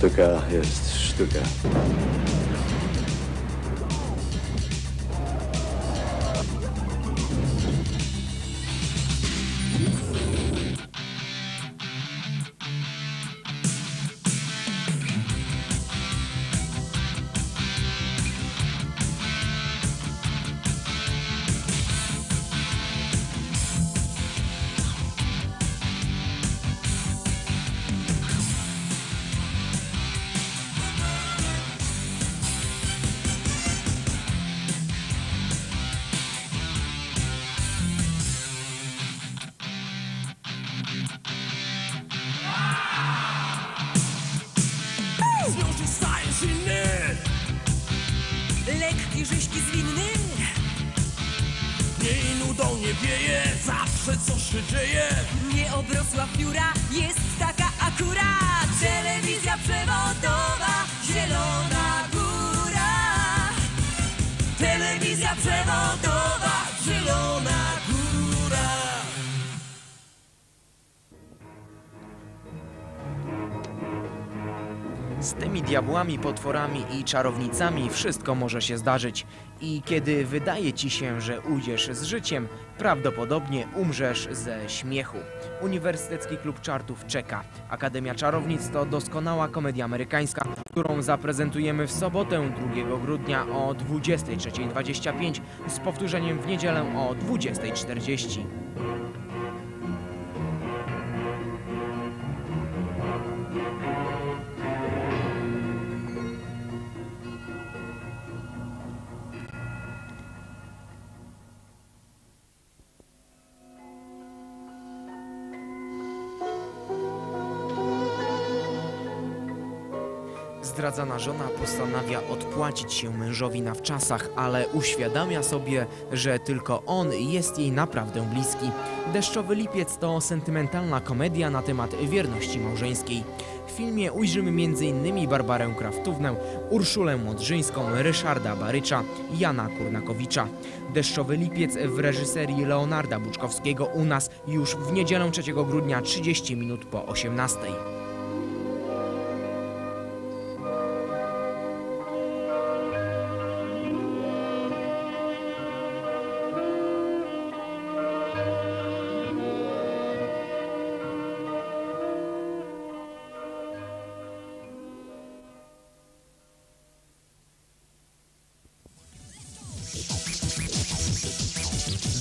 Sztuka jest sztuka. Nie nudą nie wieje. Zawsze coś się dzieje. Nieobrosła pióra jest taka akurat. Telewizja przewodowa Zielona Góra. Telewizja przewodowa Zielona Góra. Z tymi diabłami, potworami i czarownicami wszystko może się zdarzyć. I kiedy wydaje ci się, że ujdziesz z życiem, prawdopodobnie umrzesz ze śmiechu. Uniwersytecki Klub Czartów czeka. Akademia Czarownic to doskonała komedia amerykańska, którą zaprezentujemy w sobotę 2 grudnia o 23.25 z powtórzeniem w niedzielę o 20.40. Zdradzana żona postanawia odpłacić się mężowi na wczasach, ale uświadamia sobie, że tylko on jest jej naprawdę bliski. Deszczowy lipiec to sentymentalna komedia na temat wierności małżeńskiej. W filmie ujrzymy m.in. Barbarę Kraftównę, Urszulę Modrzyńską, Ryszarda Barycza, Jana Kurnakowicza. Deszczowy lipiec w reżyserii Leonarda Buczkowskiego u nas już w niedzielę 3 grudnia 30 minut po 18.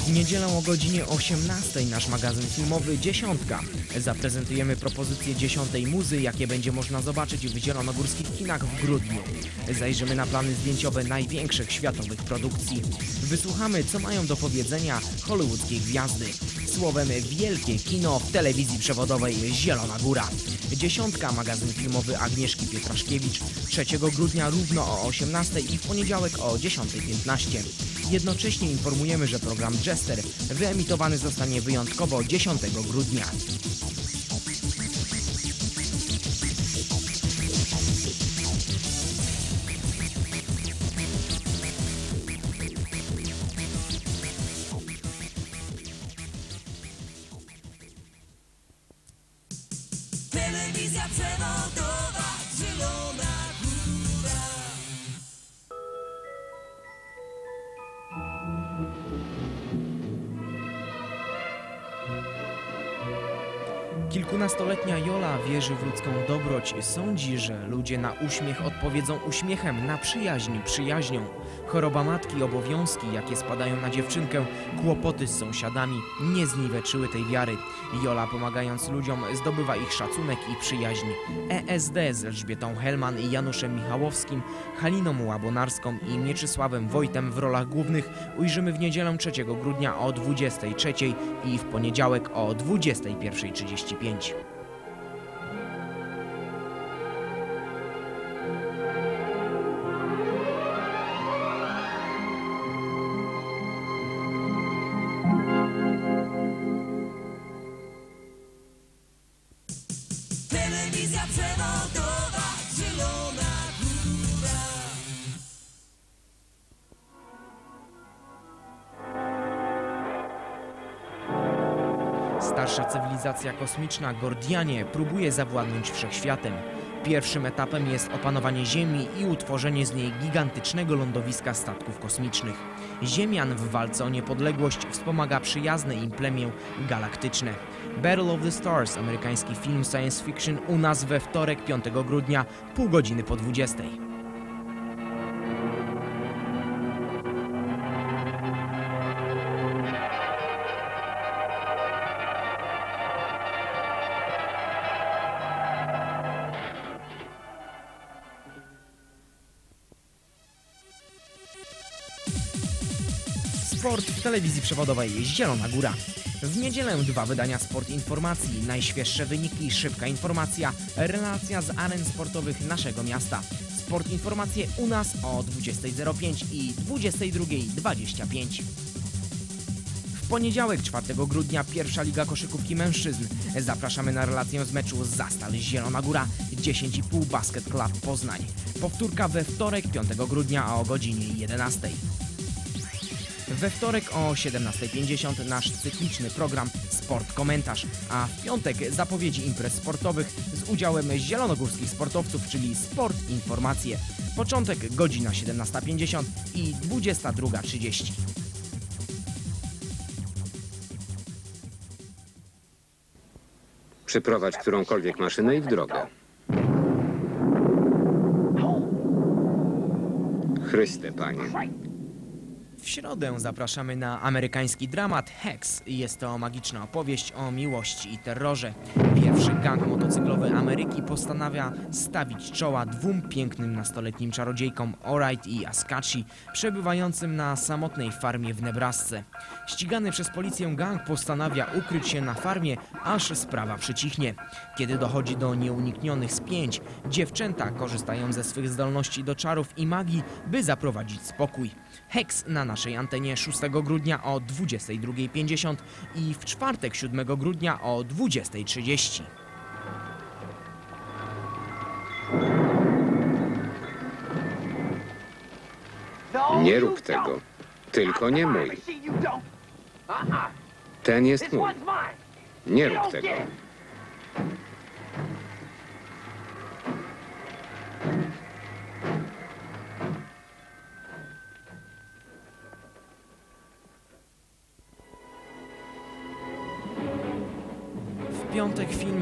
W niedzielę o godzinie 18 nasz magazyn filmowy Dziesiątka. Zaprezentujemy propozycje dziesiątej muzy, jakie będzie można zobaczyć w zielonogórskich kinach w grudniu. Zajrzymy na plany zdjęciowe największych światowych produkcji. Wysłuchamy, co mają do powiedzenia hollywoodzkie gwiazdy. Słowem wielkie kino w telewizji przewodowej Zielona Góra. Dziesiątka, magazyn filmowy Agnieszki Pietraszkiewicz. 3 grudnia równo o 18 i w poniedziałek o 10.15. Jednocześnie informujemy, że program Jester wyemitowany zostanie wyjątkowo 10 grudnia. Telewizja Kilkunastoletnia Jola wierzy w ludzką dobroć. Sądzi, że ludzie na uśmiech odpowiedzą uśmiechem, na przyjaźń przyjaźnią. Choroba matki, obowiązki, jakie spadają na dziewczynkę, kłopoty z sąsiadami nie zniweczyły tej wiary. Jola, pomagając ludziom, zdobywa ich szacunek i przyjaźń. ESD z Elżbietą Helman i Januszem Michałowskim, Haliną Łabonarską i Mieczysławem Wojtem w rolach głównych ujrzymy w niedzielę 3 grudnia o 23 i w poniedziałek o 21.30. 35. Starsza cywilizacja kosmiczna Gordianie próbuje zawładnąć wszechświatem. Pierwszym etapem jest opanowanie Ziemi i utworzenie z niej gigantycznego lądowiska statków kosmicznych. Ziemian w walce o niepodległość wspomaga przyjazne im plemię galaktyczne. Battle of the Stars, amerykański film science fiction u nas we wtorek 5 grudnia, pół godziny po 20. Sport w telewizji przewodowej Zielona Góra. W niedzielę dwa wydania Sport Informacji, najświeższe wyniki, szybka informacja, relacja z aren sportowych naszego miasta. Sport Informacje u nas o 20.05 i 22.25. W poniedziałek 4 grudnia pierwsza Liga Koszykówki Mężczyzn. Zapraszamy na relację z meczu Zastal Zielona Góra 10,5 Basket Club Poznań. Powtórka we wtorek 5 grudnia o godzinie 11. We wtorek o 17.50 nasz cykliczny program Sport Komentarz, a w piątek zapowiedzi imprez sportowych z udziałem zielonogórskich sportowców, czyli Sport Informacje. Początek godzina 17.50 i 22.30. Przyprowadź którąkolwiek maszynę i w drogę. Chryste, panie. W środę zapraszamy na amerykański dramat Hex. Jest to magiczna opowieść o miłości i terrorze. Pierwszy gang motocyklowy Ameryki postanawia stawić czoła dwóm pięknym nastoletnim czarodziejkom Orite i Askachi, przebywającym na samotnej farmie w Nebrasce. Ścigany przez policję gang postanawia ukryć się na farmie, aż sprawa przycichnie. Kiedy dochodzi do nieuniknionych spięć, dziewczęta korzystają ze swych zdolności do czarów i magii, by zaprowadzić spokój. Hex na naszej antenie 6 grudnia o 22.50 i w czwartek 7 grudnia o 20.30. Nie rób tego. Tylko nie mój. Ten jest mój. Nie rób tego.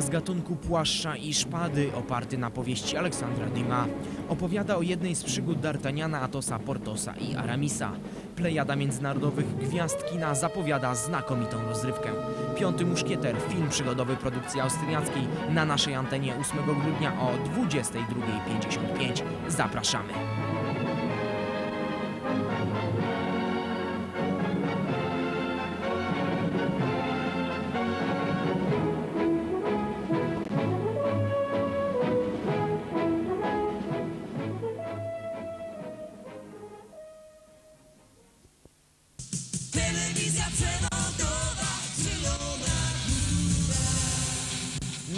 Z gatunku płaszcza i szpady oparty na powieści Aleksandra Dumas. Opowiada o jednej z przygód D'Artagnana, Atosa, Portosa i Aramisa. Plejada międzynarodowych gwiazd kina zapowiada znakomitą rozrywkę. Piąty Muszkieter, film przygodowy produkcji austriackiej na naszej antenie 8 grudnia o 22.55. Zapraszamy.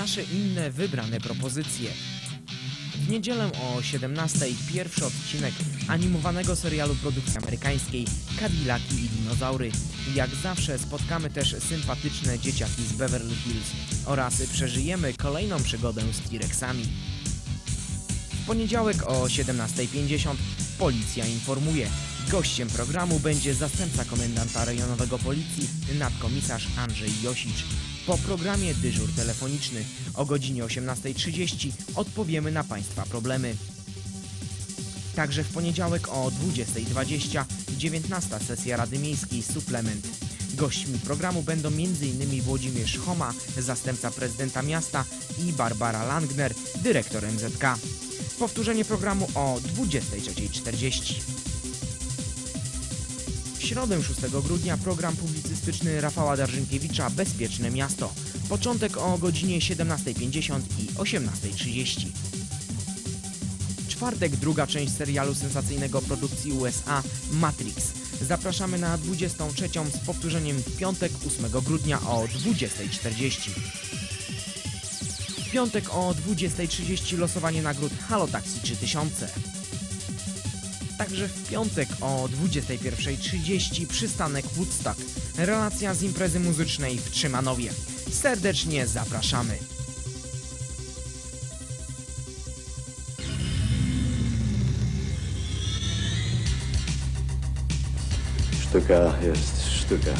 Nasze inne wybrane propozycje. W niedzielę o 17 pierwszy odcinek animowanego serialu produkcji amerykańskiej Cadillaki i dinozaury. Jak zawsze spotkamy też sympatyczne dzieciaki z Beverly Hills oraz przeżyjemy kolejną przygodę z T-Rexami. W poniedziałek o 17.50 Policja informuje. Gościem programu będzie zastępca komendanta rejonowego policji, nadkomisarz Andrzej Josicz. Po programie dyżur telefoniczny o godzinie 18.30 odpowiemy na Państwa problemy. Także w poniedziałek o 20.20 19 sesja Rady Miejskiej Suplement. Gośćmi programu będą m.in. Włodzimierz Choma, zastępca prezydenta miasta i Barbara Langner, dyrektor MZK. Powtórzenie programu o 23.40. Środę 6 grudnia program publicystyczny Rafała Darżynkiewicza Bezpieczne Miasto. Początek o godzinie 17.50 i 18.30. Czwartek druga część serialu sensacyjnego produkcji USA Matrix. Zapraszamy na 23 z powtórzeniem w piątek 8 grudnia o 20.40. W piątek o 20.30 losowanie nagród Halo Taxi 3000 także w piątek o 21.30 przystanek Woodstock. Relacja z imprezy muzycznej w Trzymanowie. Serdecznie zapraszamy. Sztuka jest sztuka.